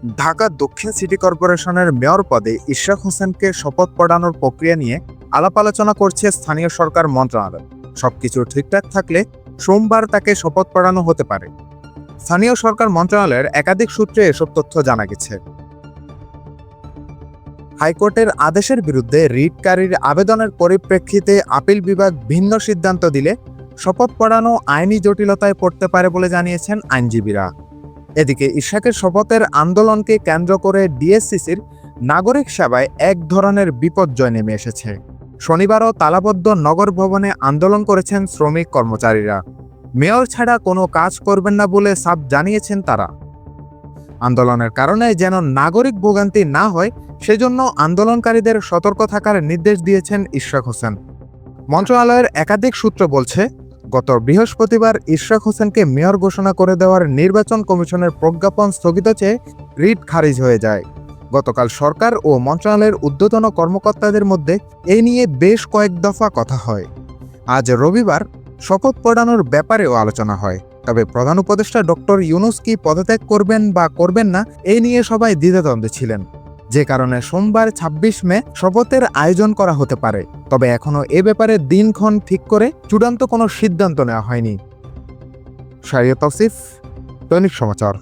ঢাকা দক্ষিণ সিটি কর্পোরেশনের মেয়র পদে ইশরাক হোসেনকে শপথ পড়ানোর প্রক্রিয়া নিয়ে আলাপ আলোচনা করছে স্থানীয় সরকার মন্ত্রণালয়। সবকিছু ঠিকঠাক থাকলে সোমবার তাকে শপথ পড়ানো হতে পারে। স্থানীয় সরকার মন্ত্রণালয়ের একাধিক সূত্রে এসব তথ্য জানা গেছে। হাইকোর্টের আদেশের বিরুদ্ধে রিটকারীর আবেদনের পরিপ্রেক্ষিতে আপিল বিভাগ ভিন্ন সিদ্ধান্ত দিলে শপথ পড়ানো আইনি জটিলতায় পড়তে পারে বলে জানিয়েছেন আইনজীবীরা। এদিকে ইশাকের শপথের আন্দোলনকে কেন্দ্র করে ডিএসসিসির নাগরিক সেবায় এক ধরনের বিপর্যয় নেমে এসেছে। শনিবারও তালাবদ্ধ নগর ভবনে আন্দোলন করেছেন শ্রমিক কর্মচারীরা। মেয়র ছাড়া কোনো কাজ করবেন না বলে সাপ জানিয়েছেন তারা। আন্দোলনের কারণে যেন নাগরিক ভোগান্তি না হয়, সেজন্য আন্দোলনকারীদের সতর্ক থাকার নির্দেশ দিয়েছেন ইশরাক হোসেন। মন্ত্রণালয়ের একাধিক সূত্র বলছে গত বৃহস্পতিবার ইশরাক হোসেনকে মেয়র ঘোষণা করে দেওয়ার নির্বাচন কমিশনের প্রজ্ঞাপন স্থগিত চেয়ে রিট খারিজ হয়ে যায়। গতকাল সরকার ও মন্ত্রণালয়ের ঊর্ধ্বতন কর্মকর্তাদের মধ্যে এ নিয়ে বেশ কয়েক দফা কথা হয়। আজ রবিবার শপথ পড়ানোর ব্যাপারেও আলোচনা হয়, তবে প্রধান উপদেষ্টা ডক্টর ইউনুস কি পদত্যাগ করবেন বা করবেন না, এ নিয়ে সবাই দ্বিধাদ্বন্দ্বে ছিলেন। যে কারণে সোমবার ২৬ মে শপথের আয়োজন করা হতে পারে। তবে এখনও এ ব্যাপারে দিনক্ষণ ঠিক করে চূড়ান্ত কোনো সিদ্ধান্ত নেওয়া হয়নি। শারিয়া তৌসিফ দৈনিক সমাচার।